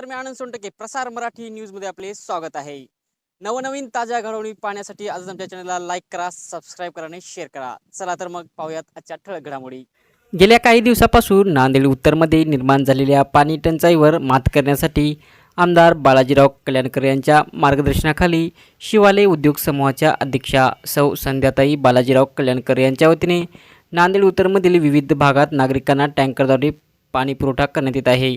नमस्कार मी आनंद सोनटके. प्रसार मराठी न्यूजमध्ये आपले स्वागत आहे. नवनवीन ताज्या घडवणी पाहण्यासाठी आज आमच्या चॅनलला लाईक करा सबस्क्राईब करा आणि शेअर करा. चला तर मग पाहूयात आजच्या ठळक घडामोडी. गेल्या काही दिवसापासून नांदेड उत्तरमध्ये निर्माण झालेल्या पाणी टंचाईवर मात करण्यासाठी आमदार बालाजीराव कल्याणकर यांच्या मार्गदर्शनाखाली शिवालय उद्योग समूहाच्या अध्यक्षा सौ संध्याताई बालाजीराव कल्याणकर यांच्या वतीने नांदेड उत्तरमधील विविध भागात नागरिकांना टँकरद्वारे पाणी पुरवठा करण्यात येत आहे.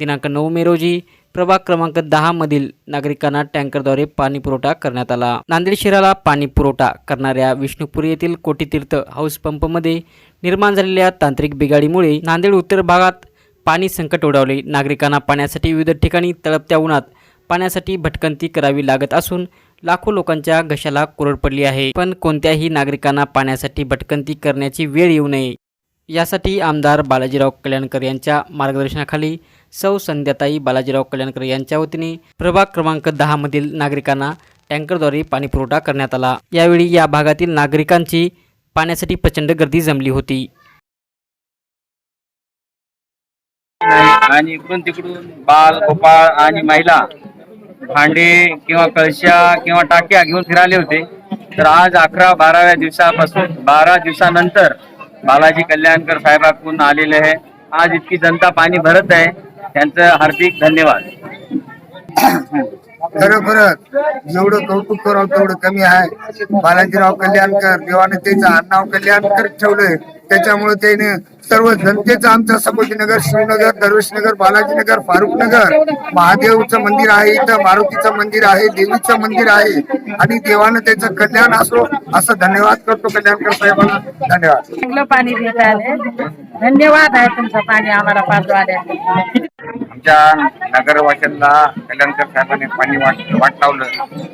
दिनांक नऊ मे रोजी प्रभाग क्रमांक दहा मधील नागरिकांना टँकरद्वारे पाणी पुरवठा करण्यात आला. नांदेड शहराला पाणी पुरवठा करणाऱ्या विष्णुपुरी येथील कोटीतीर्थ हाऊस पंपमध्ये निर्माण झालेल्या तांत्रिक बिघाडीमुळे नांदेड उत्तर भागात पाणी संकट ओढावले. नागरिकांना पाण्यासाठी विविध ठिकाणी तळपत्या उन्हात पाण्यासाठी भटकंती करावी लागत असून लाखो लोकांच्या घशाला कोरड पडली आहे. पण कोणत्याही नागरिकांना पाण्यासाठी भटकंती करण्याची वेळ येऊ नये. यासाठी आमदार बालाजीराव कल्याणकर यांच्या मार्गदर्शनाखाली सौ संध्याताई बालाजीराव कल्याणकर यांच्या वतीने प्रभाग क्रमांक दहा मधील नागरिकांना टँकरद्वारे पाणी पुरवठा करण्यात आला. यावेळी या भागातील नागरिकांची पाण्यासाठी प्रचंड गर्दी जमली होती. आणि इकडून तिकडून बाल गोपाळ आणि महिला भांडे किंवा कळशा किंवा टाक्या घेऊन फिराले होते. तर आज अकरा बाराव्या दिवसापासून बारा दिवसानंतर बालाजी कल्याणकर साहेबाकडून आलेले आहे. आज इतकी जनता पाणी भरत आहे. त्यांचं हार्दिक धन्यवाद. खरोखरच जेवढं कौतुक करावं तेवढं कमी आहे. बालाजीराव कल्याणकर देवाने त्याचं आडनाव कल्याणकर ठेवलंय त्याच्यामुळे त्याने सर्व जनतेचं आमचं सपोजीनगर शिवनगर दरवेशनगर बालाजीनगर फारुखनगर महादेवचं मंदिर आहे इथं मारुतीचं मंदिर आहे देवीचं मंदिर आहे. आणि देवानं त्याचं कल्याण असो असं धन्यवाद करतो कल्याणकर साहेबांना. धन्यवाद. चांगलं पाणी देत आले. धन्यवाद आहे तुमचं पाणी आम्हाला पाजवाले आमच्या नगरवाशांना कल्याणकर साहेबांनी पाणी वाट वाट लावलं.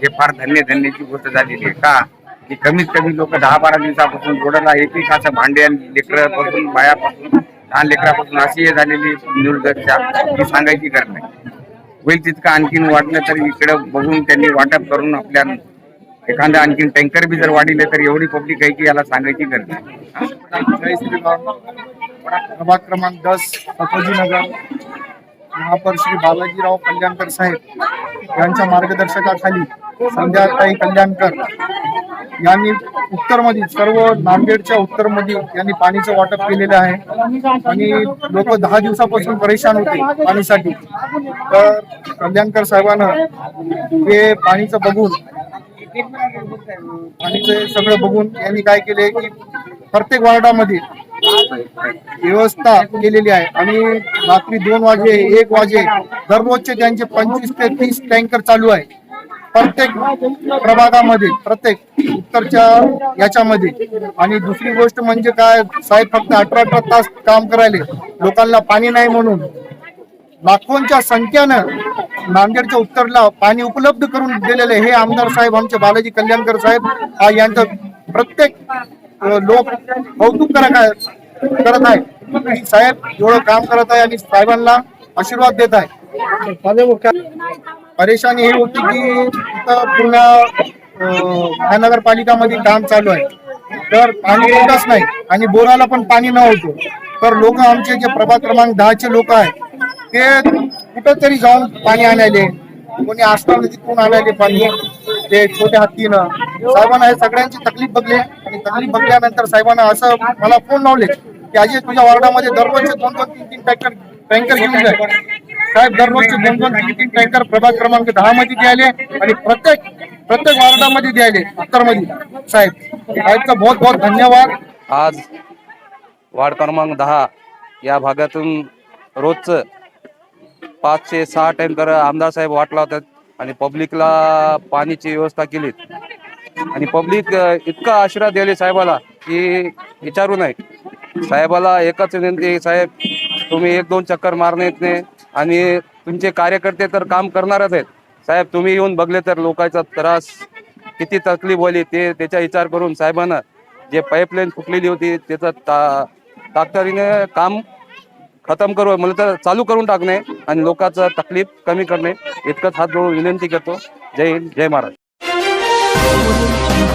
हे फार धन्य धन्याची गोष्ट झालेली आहे. का? की कमीत कमी लोक दहा बारा दिवसापासून रोडला एक एक असं भांडे लेकरापासून बायापासून लहान लेकरापासून अशी हे झालेली दुर्दशा ही सांगायची गरज नाही. होईल तितकं आणखीन वाढलं तर इकडे बघून त्यांनी वाटप करून आपल्या एखादा आणखीन टँकर बी जर वाढले तर एवढी पब्लिक आहे की याला सांगायची गरज नाही. प्रभाग क्रमांक दस सफोजीनगर यहाँ पर श्री बालाजीराव कल्याणकर साहेब यांच्या मार्गदर्शकाखाली संध्याताई कल्याणकर यांनी उत्तरमधील सर्व नांदेडच्या उत्तरमधील यांनी पाणीचं वाटप केलेलं आहे. आणि लोक दहा दिवसापासून परेशान होते पाणीसाठी. तर कल्याणकर साहेबांना हे पाणीचं बघून पाणीचं सगळं बघून यांनी काय केले की प्रत्येक वार्डामध्ये व्यवस्था केलेली आहे. आणि रात्री दोन वाजे एक वाजे दररोजचे त्यांचे पंचवीस ते तीस टँकर चालू आहे. प्रत्येक प्रभागामध्ये प्रत्येक उत्तरच्या याच्यामध्ये. आणि दुसरी गोष्ट म्हणजे काय साहेब फक्त अठरा अठरा तास काम करायले. लोकांना पाणी नाही म्हणून. लाखोंच्या संख्येनं नांदेडच्या उत्तरला पाणी उपलब्ध करून दिलेले हे आमदार साहेब आमचे बालाजी कल्याणकर साहेब हा यांचं प्रत्येक लोक कौतुक करत आहे करत आहे. साहेब एवढं काम करत आहे आणि साहेबांना आशीर्वाद देत आहे. परेशानी ही होती की पूर्ण महानगरपालिकामध्ये काम चालू आहे. तर पाणी येतच नाही आणि बोराला पण पाणी न होतो. तर लोक आमचे जे प्रभाग क्रमांक दहाचे लोक आहेत ते कुठंतरी जाऊन पाणी आणायले. कोणी आसरा कोण आणायले पाणी ते छोट्या हत्तीनं. साहेबांना हे सगळ्यांची तकलीफ बघली. आणि तकलीफ बघल्यानंतर साहेबांना असं मला फोन लावले की अजय तुझ्या वॉर्डामध्ये दररोजचे दोन दोन तीन तीन टँकर टँकर घेऊन जाय साहेब दररोजचे दोन दोन तीन तीन टँकर प्रभाग क्रमांक दहा मध्ये द्यायले आणि प्रत्येक प्रत्येक वॉर्डामध्ये द्यायले उत्तरमध्ये साहेब साहेबचा बहुत बहुत धन्यवाद. आज वार्ड क्रमांक दहा या भागातून रोजचं पाचशे सहा टँकर आमदार साहेब वाटला होता आणि पब्लिकला पाणीची व्यवस्था केली आणि पब्लिक इतका आशीर्वाद दिले साहेबाला की विचारू नये. साहेबाला एकच विनंती साहेब तुम्ही एक दोन चक्कर मारणे येत नाही आणि तुमचे कार्यकर्ते तर काम करणारच आहेत. साहेब तुम्ही येऊन बघले तर लोकांचा त्रास किती तकलीफ होली ते त्याचा विचार करून साहेबांना जे पाईपलाईन फुटलेली होती त्याचं ता तातडीने काम खतम करू मला तर चालू करून टाकणे आणि लोकांचं तकलीफ कमी करणे इतकंच हात जोडून विनंती करतो. जय हिंद जय महाराज Thank you.